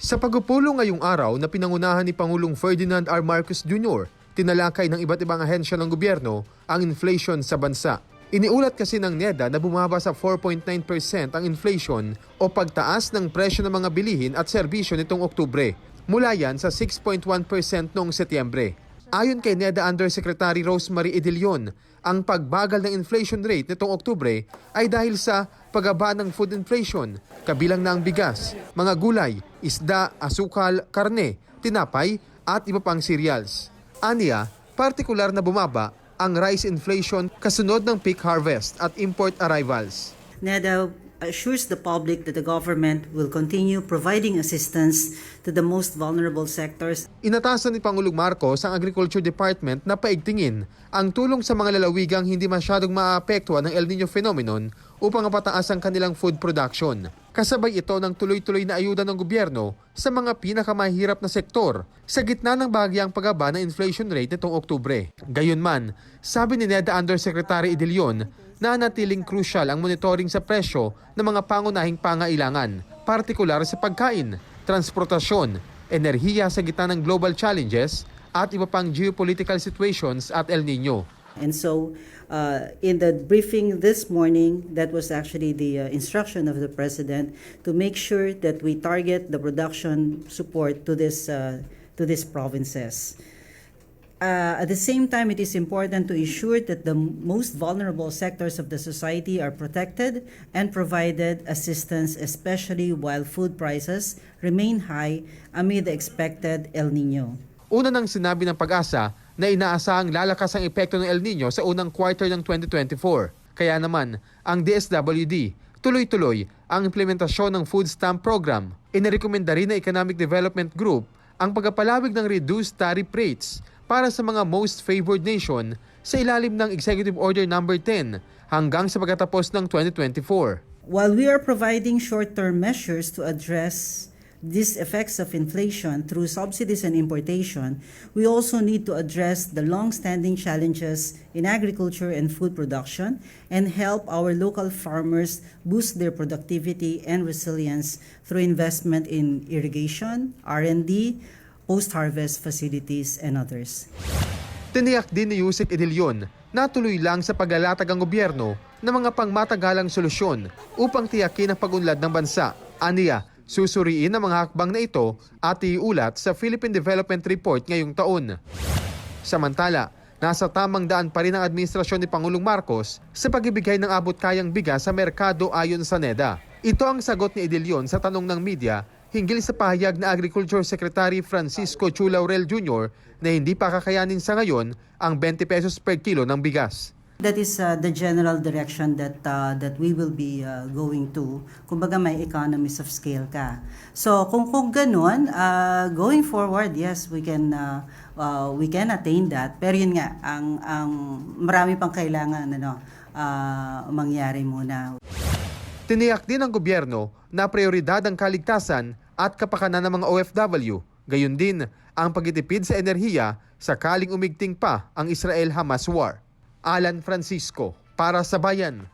Sa pagpupulong ngayong araw na pinangunahan ni Pangulong Ferdinand R. Marcos Jr., tinalakay ng iba't ibang ahensya ng gobyerno ang inflation sa bansa. Iniulat kasi ng NEDA na bumaba sa 4.9% ang inflation o pagtaas ng presyo ng mga bilihin at serbisyo nitong Oktubre. Mula yan sa 6.1% noong Setyembre. Ayon kay NEDA Undersecretary Rosemary Idilion, ang pagbagal ng inflation rate nitong Oktubre ay dahil sa paggaba ng food inflation, kabilang na ang bigas, mga gulay, isda, asukal, karne, tinapay at iba pang cereals. Aniya, partikular na bumaba ang rice inflation kasunod ng peak harvest at import arrivals. NEDA assures the public that the government will continue providing assistance to the most vulnerable sectors Inatasan ni Pangulong Marcos ang Agriculture Department na paigtingin ang tulong sa mga lalawigang hindi masyadong maapektuhan ng El Nino phenomenon upang mapataas ang kanilang food production. Kasabay ito ng tuloy-tuloy na ayuda ng gobyerno sa mga pinakamahirap na sektor sa gitna ng bahagyang pagaba ng inflation rate nitong Oktubre. Gayunman, sabi ni NEDA Undersecretary Idilion na natiling crucial ang monitoring sa presyo ng mga pangunahing pangailangan, partikular sa pagkain, transportasyon, enerhiya sa gitna ng global challenges at iba pang geopolitical situations at El Nino. And so, uh, in the briefing this morning, that was actually the uh, instruction of the president to make sure that we target the production support to this uh, to these provinces. Uh, at the same time, it is important to ensure that the most vulnerable sectors of the society are protected and provided assistance, especially while food prices remain high amid the expected El Nino. Una nang sinabi ng pag-asa na inaasahang lalakas ang epekto ng El Nino sa unang quarter ng 2024. Kaya naman, ang DSWD tuloy-tuloy ang implementasyon ng food stamp program. Inirekomenda rin ng Economic Development Group ang pagpapalawig ng reduced tariff rates para sa mga most favored nation sa ilalim ng Executive Order No. 10 hanggang sa pagkatapos ng 2024. While we are providing short-term measures to address these effects of inflation through subsidies and importation, we also need to address the long-standing challenges in agriculture and food production and help our local farmers boost their productivity and resilience through investment in irrigation, R&D, post-harvest facilities, and others. Tiniyak din ni Yusek Idilion na tuloy lang sa paglalatag ang gobyerno ng mga pangmatagalang solusyon upang tiyakin ang pag-unlad ng bansa. Aniya, susuriin ang mga hakbang na ito at iulat sa Philippine Development Report ngayong taon. Samantala, nasa tamang daan pa rin ang administrasyon ni Pangulong Marcos sa pagbibigay ng abot-kayang bigas sa merkado ayon sa NEDA. Ito ang sagot ni Idilion sa tanong ng media hinggil sa pahayag na Agriculture Secretary Francisco Chu Laurel Jr. na hindi pa kakayanin sa ngayon ang 20 pesos per kilo ng bigas. That is uh, the general direction that uh, that we will be uh, going to. Kumbaga may economies of scale ka. So kung kung ganun, uh, going forward, yes, we can uh, uh, we can attain that. Pero yun nga, ang ang marami pang kailangan ano uh, mangyari muna. Tiniyak din ng gobyerno na prioridad ang kaligtasan at kapakanan ng mga OFW. Gayun din ang pagtitipid sa enerhiya sakaling umigting pa ang Israel-Hamas war. Alan Francisco, para sa Bayan.